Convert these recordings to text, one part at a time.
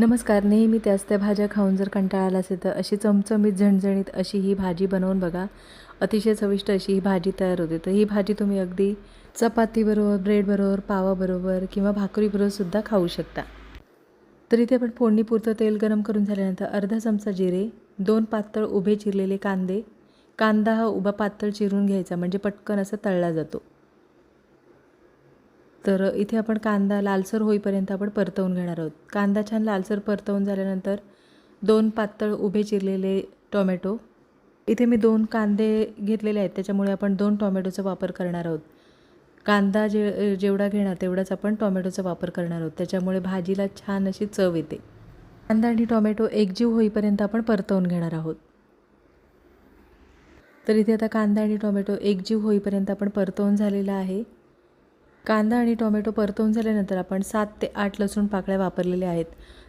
नमस्कार नेहमी त्याच त्या भाज्या खाऊन जर कंटाळा आला असेल तर अशी चमचमीत झणझणीत अशी ही भाजी बनवून बघा. अतिशय चविष्ट अशी ही भाजी तयार होते. तर ही भाजी तुम्ही अगदी चपातीबरोबर ब्रेडबरोबर पावाबरोबर किंवा भाकरीबरोबर सुद्धा खाऊ शकता. तर इथे आपण फोडणीपुरतं तेल गरम करून झाल्यानंतर अर्धा चमचा जिरे दोन पातळ उभे चिरलेले कांदे. कांदा हा उभा पातळ चिरून घ्यायचा म्हणजे पटकन असा तळला जातो. तर इथे आपण कांदा लालसर होईपर्यंत आपण परतवून घेणार आहोत. कांदा छान लालसर परतवून झाल्यानंतर दोन पातळ उभे चिरलेले टोमॅटो. इथे मी दोन कांदे घेतलेले आहेत त्याच्यामुळे आपण दोन टोमॅटोचा वापर करणार आहोत. कांदा जे जेवढा घेणार तेवढाच आपण टोमॅटोचा वापर करणार आहोत त्याच्यामुळे भाजीला छान अशी चव येते. कांदा आणि टोमॅटो एकजीव होईपर्यंत आपण परतवून घेणार आहोत. तर इथे आता कांदा आणि टोमॅटो एकजीव होईपर्यंत आपण परतवून झालेला आहे. कांदा आणि टोमॅटो परतवून झाल्यानंतर आपण सात ते आठ लसूण पाकळ्या वापरलेल्या आहेत.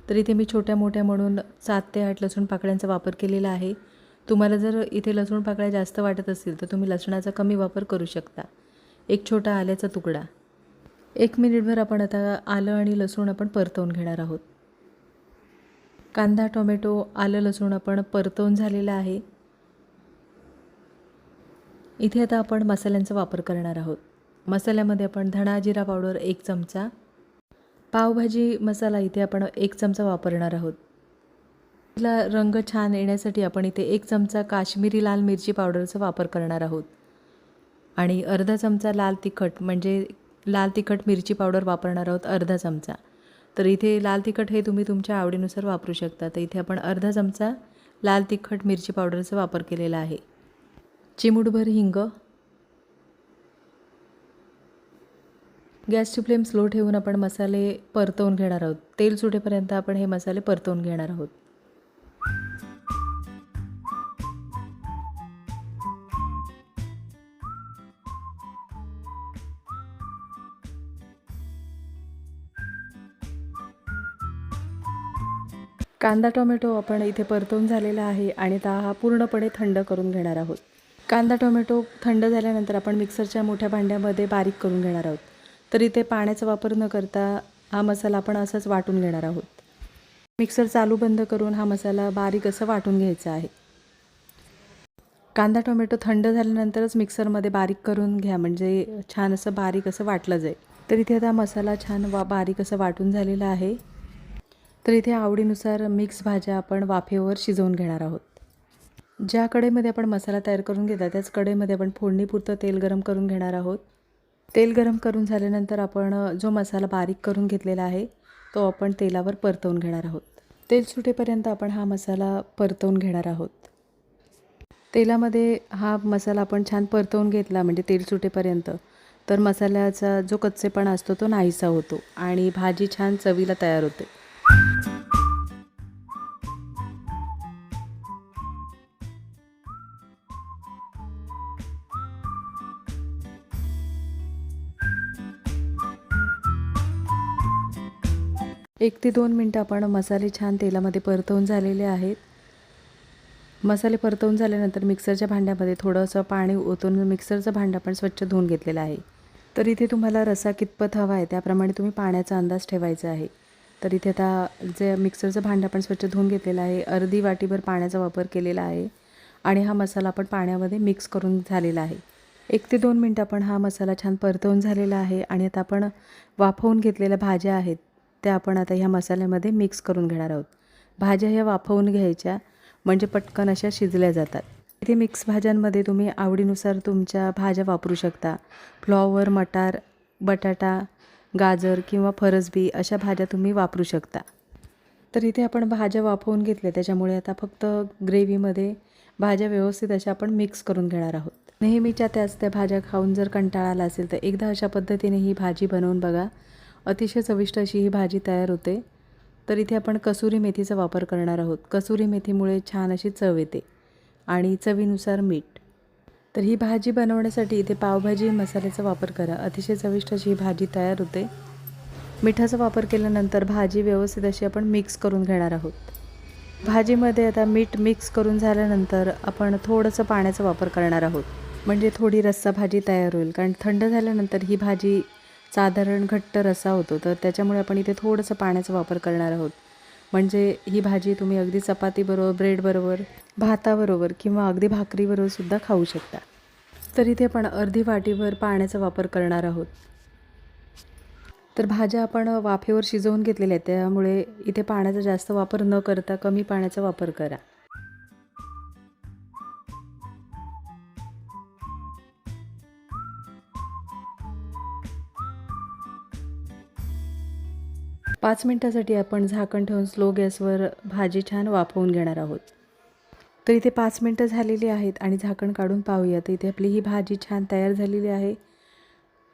तर इथे मी छोट्या मोठ्या म्हणून सात ते आठ लसूण पाकळ्यांचा वापर केलेला आहे. तुम्हाला जर इथे लसूण पाकळ्या जास्त वाटत असतील तर तुम्ही लसणाचा कमी वापर करू शकता. एक छोटा आल्याचा तुकडा. एक मिनिटभर आपण आता आलं आणि लसूण आपण परतवून घेणार आहोत. कांदा टोमॅटो आलं लसूण आपण परतवून झालेला आहे. इथे आता आपण मसाल्यांचा वापर करणार आहोत. मसाल्यामध्ये आपण धणा जिरा पावडर एक चमचा पावभाजी मसाला इथे आपण एक चमचा वापरणार आहोत. तिला रंग छान येण्यासाठी आपण इथे एक चमचा काश्मीरी लाल मिरची पावडरचा वापर करणार आहोत. आणि अर्धा चमचा लाल तिखट म्हणजे लाल तिखट मिरची पावडर वापरणार आहोत अर्धा चमचा. तर इथे लाल तिखट हे तुम्ही तुमच्या आवडीनुसार वापरू शकता. तर इथे आपण अर्धा चमचा लाल तिखट मिरची पावडरचा वापर केलेला आहे. चिमूटभर हिंग गॅसची फ्लेम स्लो ठेवून आपण मसाले परतवून घेणार आहोत. तेल सुटेपर्यंत आपण हे मसाले परतवून घेणार आहोत. कांदा टोमॅटो आपण इथे परतवून झालेला आहे आणि आता हा पूर्णपणे थंड करून घेणार आहोत. कांदा टोमॅटो थंड झाल्यानंतर आपण मिक्सरच्या मोठ्या भांड्यामध्ये बारीक करून घेणार आहोत. तर इथे पाण्याचा वापर न करता हा मसाला आपण असाच वाटून घेणार आहोत. मिक्सर चालू बंद करून हा मसाला बारीक असं वाटून घ्यायचा आहे. कांदा टोमॅटो थंड झाल्यानंतरच मिक्सरमध्ये बारीक करून घ्या म्हणजे छान असं बारीक असं वाटलं जाईल. तर इथे आता मसाला छान वा बारीक असं वाटून झालेला आहे. तर इथे आवडीनुसार मिक्स भाज्या आपण वाफेवर शिजवून घेणार आहोत. ज्या कडेमध्ये आपण मसाला तयार करून घेता त्याच कडेमध्ये आपण फोडणीपुरतं तेल गरम करून घेणार आहोत. तेल गरम करून झाल्यानंतर आपण जो मसाला बारीक करून घेतलेला आहे तो आपण तेलावर परतवून घेणार आहोत. तेल सुटेपर्यंत आपण हा मसाला परतवून घेणार आहोत. तेलामध्ये हा मसाला आपण छान परतवून घेतला म्हणजे तेल सुटेपर्यंत तर मसाल्याचा जो कच्चेपणा असतो तो नाहीसा होतो आणि भाजी छान चवीला तयार होते. एक ते दोन मिनटं आपण मसाले छान तेलामध्ये परतवून झालेले आहेत. मसाले परतवून झाल्यानंतर मिक्सरच्या भांड्यामध्ये थोडंसं पाणी ओतून मिक्सरचं भांडं आपण स्वच्छ धुवून घेतलेलं आहे. तर इथे तुम्हाला रसा कितपत हवा आहे त्याप्रमाणे तुम्ही पाण्याचा अंदाज ठेवायचा आहे. तर इथे आता जे मिक्सरचं भांडं आपण स्वच्छ धुवून घेतलेलं आहे अर्धी वाटीभर पाण्याचा वापर केलेला आहे आणि हा मसाला आपण पाण्यामध्ये मिक्स करून झालेला आहे. एक ते दोन मिनटं आपण हा मसाला छान परतवून झालेला आहे आणि आता आपण वाफवून घेतलेल्या भाज्या आहेत त्या आपण आता ह्या मसाल्यामध्ये मिक्स करून घेणार आहोत. भाज्या ह्या वाफवून घ्यायच्या म्हणजे पटकन अशा शिजल्या जातात. इथे मिक्स भाज्यांमध्ये तुम्ही आवडीनुसार तुमच्या भाज्या वापरू शकता. फ्लॉवर मटार बटाटा गाजर किंवा फरसबी अशा भाज्या तुम्ही वापरू शकता. तर इथे आपण भाज्या वाफवून घेतल्या त्याच्यामुळे आता फक्त ग्रेव्हीमध्ये भाज्या व्यवस्थित अशा आपण मिक्स करून घेणार आहोत. नेहमीच्या त्याच त्या भाज्या खाऊन जर कंटाळा आला असेल तर एकदा अशा पद्धतीने ही भाजी बनवून बघा. अतिशय चविष्ट अशी ही भाजी तयार होते. तर इथे आपण कसुरी मेथीचा वापर करणार आहोत. कसुरी मेथीमुळे छान अशी चव येते आणि चवीनुसार मीठ. तर ही भाजी बनवण्यासाठी इथे पावभाजी मसाल्याचा वापर करा. अतिशय चविष्ट अशी ही भाजी तयार होते. मिठाचा वापर केल्यानंतर भाजी व्यवस्थित अशी आपण मिक्स करून घेणार आहोत. भाजीमध्ये आता मीठ मिक्स करून झाल्यानंतर आपण थोडंसं पाण्याचा वापर करणार आहोत. म्हणजे थोडी रस्सा भाजी तयार होईल. कारण थंड झाल्यानंतर ही भाजी साधारण घट्ट रस्सा होतो. तर त्याच्यामुळे आपण इथे थोडंसं पाण्याचा वापर करणार आहोत. म्हणजे ही भाजी तुम्ही अगदी चपातीबरोबर ब्रेडबरोबर भाताबरोबर किंवा अगदी भाकरीबरोबर सुद्धा खाऊ शकता. तर इथे आपण अर्धी वाटीभर पाण्याचा वापर करणार आहोत. तर भाज्या आपण वाफेवर शिजवून घेतलेल्या आहेत. त्यामुळे इथे पाण्याचा जास्त वापर न करता कमी पाण्याचा वापर करा. पाच मिनटासाठी आपण झाकण ठेवून स्लो गॅसवर भाजी छान वाफवून घेणार आहोत. तर इथे पाच मिनटं झालेली आहेत आणि झाकण काढून पाहूया. तर इथे आपली ही भाजी छान तयार झालेली आहे.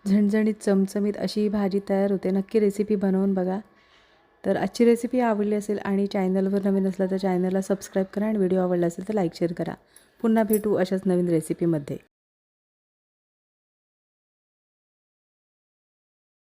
झणझणीत चमचमीत अशी ही भाजी तयार होते. नक्की रेसिपी बनवून बघा. तर आजची रेसिपी आवडली असेल आणि चॅनलवर नवीन असला तर चॅनलला सबस्क्राईब करा आणि व्हिडिओ आवडला असेल तर लाईक शेअर करा. पुन्हा भेटू अशाच नवीन रेसिपीमध्ये